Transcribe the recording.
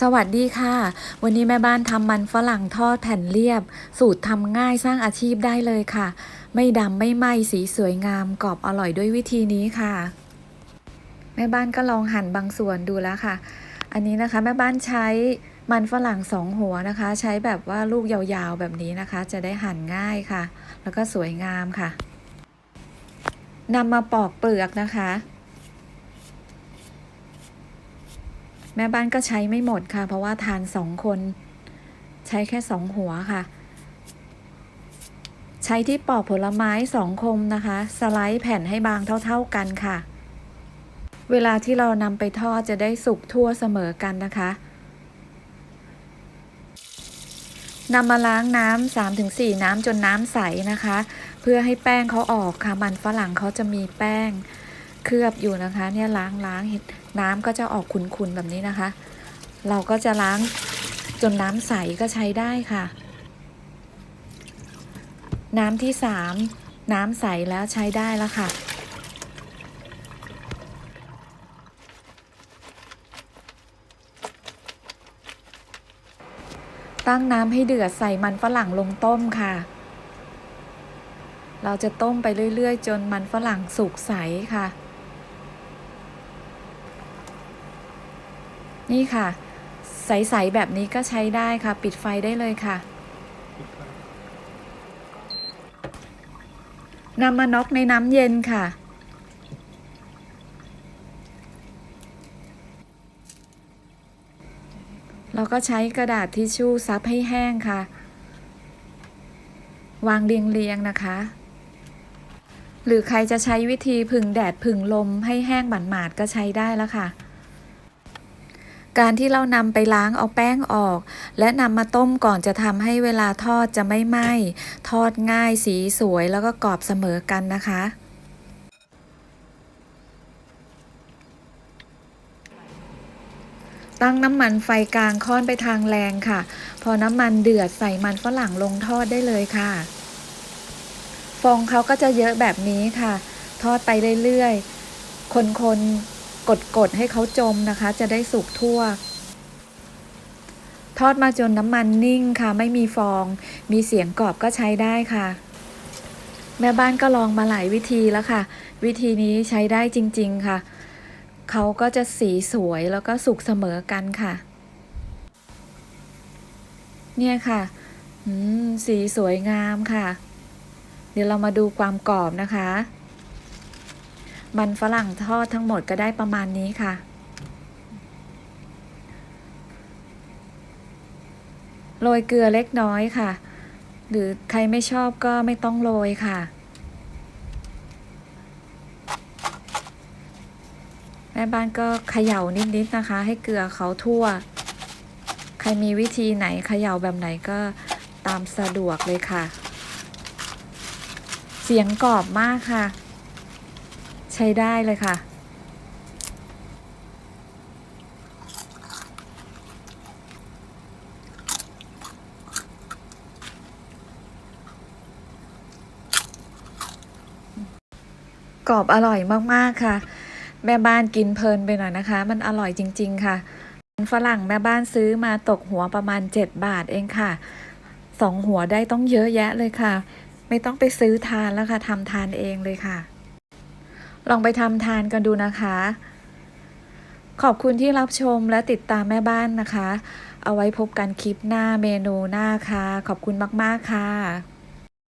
สวัสดีค่ะ วันนี้แม่บ้านทำมันฝรั่งทอดแผ่นเรียบ สูตรทำง่ายสร้างอาชีพได้เลยค่ะ ไม่ดำไม่ไหม้สีสวยงามกรอบอร่อยด้วยวิธีนี้ค่ะ แม่บ้านก็ลองหั่นบางส่วนดูแล้วค่ะ อันนี้นะคะแม่บ้านใช้มันฝรั่งสองหัวนะคะ ใช้แบบว่าลูกยาวๆแบบนี้นะคะ จะได้หั่นง่ายค่ะ แล้วก็สวยงามค่ะนำมาปอกเปลือกนะคะ แม่บ้านก็ใช้ไม่หมดค่ะ เพราะว่าทานสองคน ใช้แค่สองหัวค่ะ ใช้ที่ปอกผลไม้สองคมนะคะ สไลด์แผ่นให้บางเท่า ๆกันค่ะ เวลาที่เรานำไปทอดจะได้สุกทั่วเสมอกันนะคะนำมาล้างน้ำ3-4น้ำจนน้ำใสนะคะ เพื่อให้แป้งเขาออกค่ะ มันฝรั่งเขาจะมีแป้ง เคลือบอยู่นะคะเนี่ยล้างล้างเห็นน้ำก็จะออกขุนๆแบบนี้นะคะ เราก็จะล้างจนน้ำใสก็ใช้ได้ค่ะ น้ำที่สามน้ำใสแล้วใช้ได้แล้วค่ะตั้งน้ำให้เดือดใส่มันฝรั่งลงต้มค่ะ เราจะต้มไปเรื่อยๆ จนมันฝรั่งสุกใสค่ะ นี่ค่ะ ใส ๆ แบบนี้ก็ใช้ได้ค่ะ ปิดไฟได้เลยค่ะนำมาน็อกในน้ำเย็นค่ะ เราก็ใช้กระดาษทิชชู่ซับให้แห้งค่ะ วางเรียง ๆ นะคะ หรือใครจะใช้วิธีผึ่งแดดผึ่งลมให้แห้งหมาดๆก็ใช้ได้แล้วค่ะ การที่เรานำไปล้างเอาแป้งออก และนำมาต้มก่อนจะทำให้เวลาทอดจะไม่ไหม้ทอดง่ายสีสวยแล้วก็กรอบเสมอกันนะคะตั้งน้ำมันไฟกลางค่อนไปทางแรงค่ะ พอน้ำมันเดือดใส่มันฝรั่งลงทอดได้เลยค่ะ ฟองเขาก็จะเยอะแบบนี้ค่ะ ทอดไปเรื่อยๆ คนๆ กดๆให้เขาจมนะคะ จะได้สุกทั่ว ทอดมาจนน้ำมันนิ่งค่ะ ไม่มีฟอง มีเสียงกรอบก็ใช้ได้ค่ะ แม่บ้านก็ลองมาหลายวิธีแล้วค่ะ วิธีนี้ใช้ได้จริง ๆค่ะ เขาก็จะสีสวยแล้วก็สุกเสมอกันค่ะ เนี่ยค่ะสีสวยงามค่ะ เดี๋ยวเรามาดูความกรอบนะคะ มันฝรั่งทอดทั้งหมดก็ได้ประมาณนี้ค่ะ โรยเกลือเล็กน้อยค่ะ หรือใครไม่ชอบก็ไม่ต้องโรยค่ะ แม่บ้านก็เขย่านิดๆนะคะ ให้เกลือเขาทั่ว ใครมีวิธีไหนเขย่าแบบไหนก็ตามสะดวกเลยค่ะ เสียงกรอบมากค่ะ ช้ได้เลยค่ะ กรอบอร่อยมากๆค่ะ แม่บ้านกินเพลินไปหน่อยนะคะ มันอร่อยจริง ๆ ค่ะฝรั่งแม่บ้านซื้อมาตกหัวประมาณ 7 บาทเองค่ะสองหัวได้ต้องเยอะแยะเลยค่ะ ไม่ต้องไปซื้อทานแล้วค่ะทำทานเองเลยค่ะ ลองไปทำทานกันดูนะคะ ขอบคุณที่รับชมและติดตามแม่บ้านนะคะ เอาไว้พบกันคลิปหน้าเมนูหน้าค่ะ ขอบคุณมาก ๆ ค่ะ